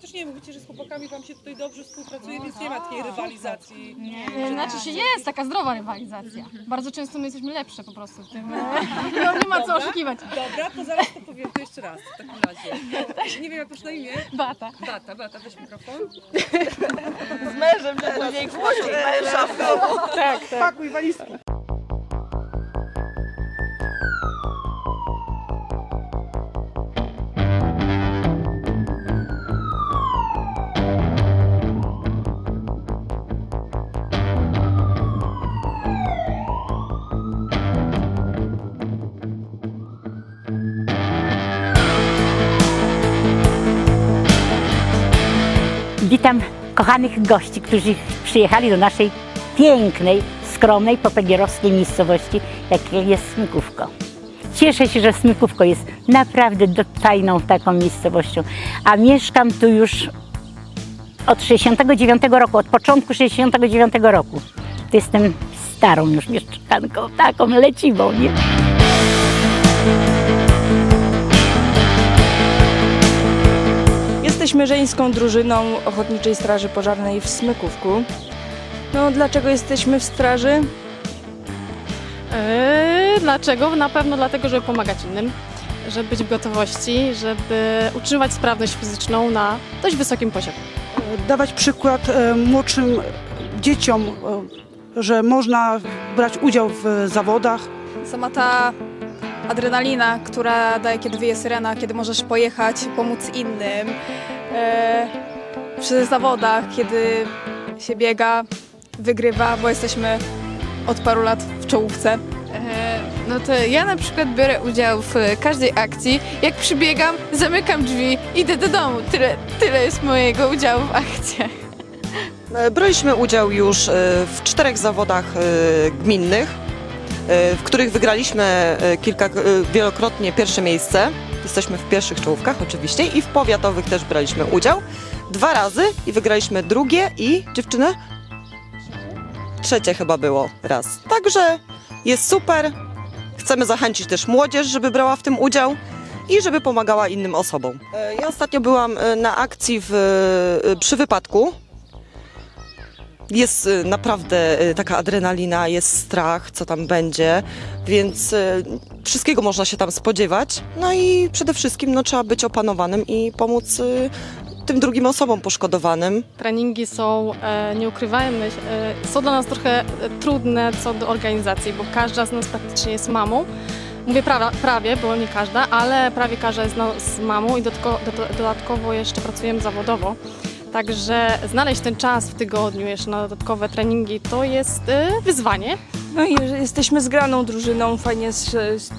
Też nie mówicie, że z chłopakami wam się tutaj dobrze współpracuje, więc nie ma takiej rywalizacji. E, Znaczy się jest taka zdrowa rywalizacja. Bardzo często my jesteśmy lepsze po prostu w tym. e, No, nie ma co oszukiwać. Dobra, to zaraz to powiem to jeszcze raz w takim razie. Nie wiem jak masz na imię. Bata. Bata, Bata, weź mikrofon. Pakuj walizki. Witam kochanych gości, którzy przyjechali do naszej pięknej, skromnej, popegierowskiej miejscowości, jaką jest Smykówko. Cieszę się, że Smykówko jest naprawdę fajną taką miejscowością, a mieszkam tu już od 69 roku, od początku 69 roku. To jestem starą już mieszkanką, taką leciwą, nie? Jesteśmy żeńską drużyną Ochotniczej Straży Pożarnej w Smykówku. No, dlaczego jesteśmy w straży? E, Dlaczego? Na pewno dlatego, żeby pomagać innym, żeby być w gotowości, żeby utrzymywać sprawność fizyczną na dość wysokim poziomie. Dawać przykład e, młodszym dzieciom, e, że można brać udział w zawodach. Sama ta adrenalina, która daje, kiedy wyje syrena, kiedy możesz pojechać, pomóc innym. E, przy zawodach, kiedy się biega, wygrywa, bo jesteśmy od paru lat w czołówce. E, No to ja na przykład biorę udział w każdej akcji. Jak przybiegam, zamykam drzwi, idę do domu. Tyle, tyle jest mojego udziału w akcjach. E, Braliśmy udział już w czterech zawodach gminnych, w których wygraliśmy kilka, wielokrotnie pierwsze miejsce. Jesteśmy w pierwszych czołówkach oczywiście i w powiatowych też braliśmy udział. Dwa razy i wygraliśmy drugie i dziewczyny? Trzecie chyba było raz. Także jest super. Chcemy zachęcić też młodzież, żeby brała w tym udział i żeby pomagała innym osobom. E, Ja ostatnio byłam e, na akcji w, e, przy wypadku jest y, naprawdę y, taka adrenalina, jest strach, co tam będzie, więc y, wszystkiego można się tam spodziewać. No i przede wszystkim no, trzeba być opanowanym i pomóc tym drugim osobom poszkodowanym. Treningi są, e, nie ukrywajmy, e, są dla nas trochę e, trudne co do organizacji, bo każda z nas praktycznie jest mamą. Mówię prawa, prawie, bo nie każda, ale prawie każda jest z mamą i dodatkowo, do- dodatkowo jeszcze pracujemy zawodowo. Także znaleźć ten czas w tygodniu jeszcze na dodatkowe treningi to jest e, wyzwanie. No i jesteśmy zgraną drużyną, fajnie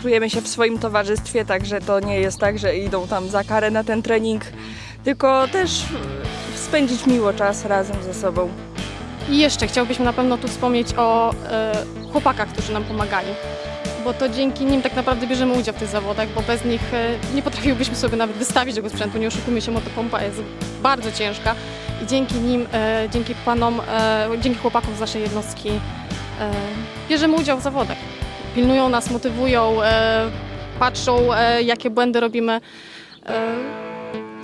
czujemy się w swoim towarzystwie, także to nie jest tak, że idą tam za karę na ten trening, tylko też e, spędzić miło czas razem ze sobą. I jeszcze chciałbyśmy na pewno tu wspomnieć o e, chłopakach, którzy nam pomagali. Bo to dzięki nim tak naprawdę bierzemy udział w tych zawodach, bo bez nich e, nie potrafiłybyśmy sobie nawet wystawić tego sprzętu. Nie oszukujmy się, motopompa jest bardzo ciężka i dzięki nim, e, dzięki panom, e, dzięki chłopakom z naszej jednostki bierzemy udział w zawodach. Pilnują nas, motywują, patrzą jakie błędy robimy.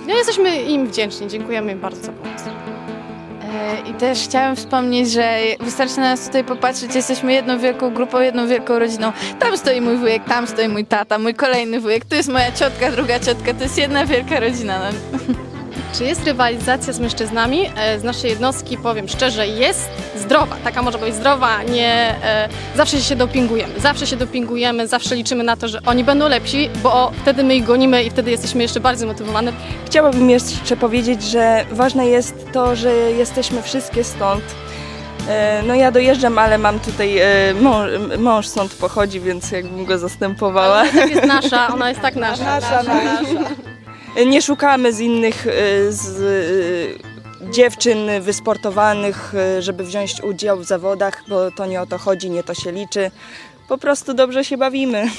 No, jesteśmy im wdzięczni, dziękujemy im bardzo za pomoc. I też chciałam wspomnieć, że wystarczy na nas tutaj popatrzeć, jesteśmy jedną wielką grupą, jedną wielką rodziną. Tam stoi mój wujek, tam stoi mój tata, mój kolejny wujek, tu jest moja ciotka, druga ciotka, to jest jedna wielka rodzina. No. Czy jest rywalizacja z mężczyznami? E, Z naszej jednostki powiem szczerze, jest zdrowa. Taka może być zdrowa, nie. E, zawsze się dopingujemy. Zawsze się dopingujemy, zawsze liczymy na to, że oni będą lepsi, bo wtedy my ich gonimy i wtedy jesteśmy jeszcze bardziej zmotywowane. Chciałabym jeszcze powiedzieć, że ważne jest to, że jesteśmy wszystkie stąd. E, No ja dojeżdżam, ale mam tutaj, e, mąż, mąż stąd pochodzi, więc jakbym go zastępowała. Ale tak jest nasza, ona jest tak nasza. Nasza, Nie szukamy z innych z, dziewczyn wysportowanych, e, żeby wziąć udział w zawodach, bo to nie o to chodzi, nie to się liczy. Po prostu dobrze się bawimy.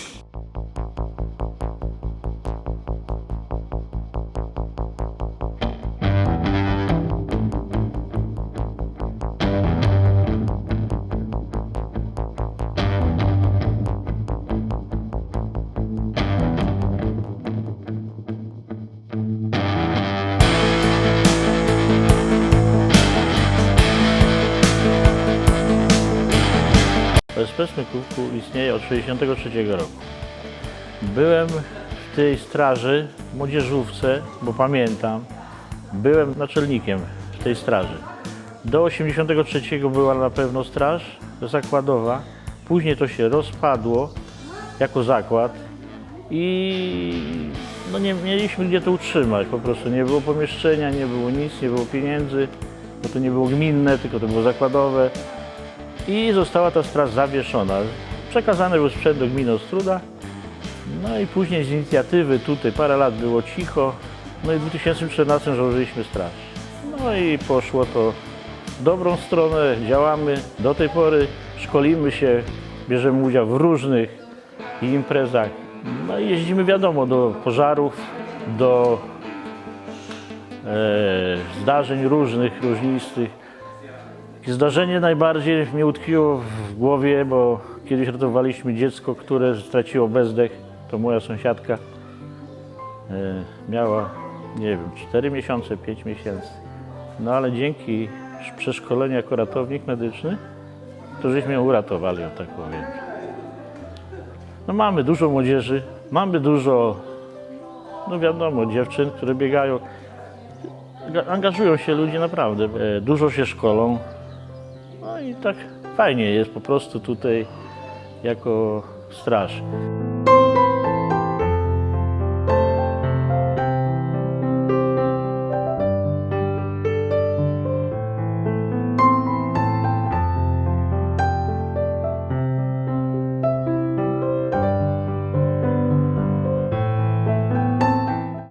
SP Smykówku istnieje od 1963 roku. Byłem w tej straży, młodzieżówce, bo pamiętam, byłem naczelnikiem w tej straży. Do 83 była na pewno straż zakładowa, później to się rozpadło jako zakład i no nie mieliśmy gdzie to utrzymać, po prostu nie było pomieszczenia, nie było nic, nie było pieniędzy, bo to nie było gminne, tylko to było zakładowe i została ta straż zawieszona. Przekazany był sprzęt do gminy Ostruda, no i później z inicjatywy tutaj parę lat było cicho, no i w 2014 założyliśmy straż. No i poszło to w dobrą stronę, działamy do tej pory, szkolimy się, bierzemy udział w różnych imprezach. No i jeździmy wiadomo do pożarów, do e, zdarzeń różnych, różnistych. Zdarzenie najbardziej mnie utkwiło w głowie, bo kiedyś ratowaliśmy dziecko, które straciło bezdech. To moja sąsiadka e, miała, nie wiem, 4 miesiące, 5 miesięcy. No ale dzięki przeszkoleniu jako ratownik medyczny, to żeśmy ją uratowali, o tak powiem. No mamy dużo młodzieży, mamy dużo, no wiadomo, dziewczyn, które biegają. Ga- Angażują się ludzie naprawdę, e, dużo się szkolą. No i tak fajnie jest po prostu tutaj jako straż.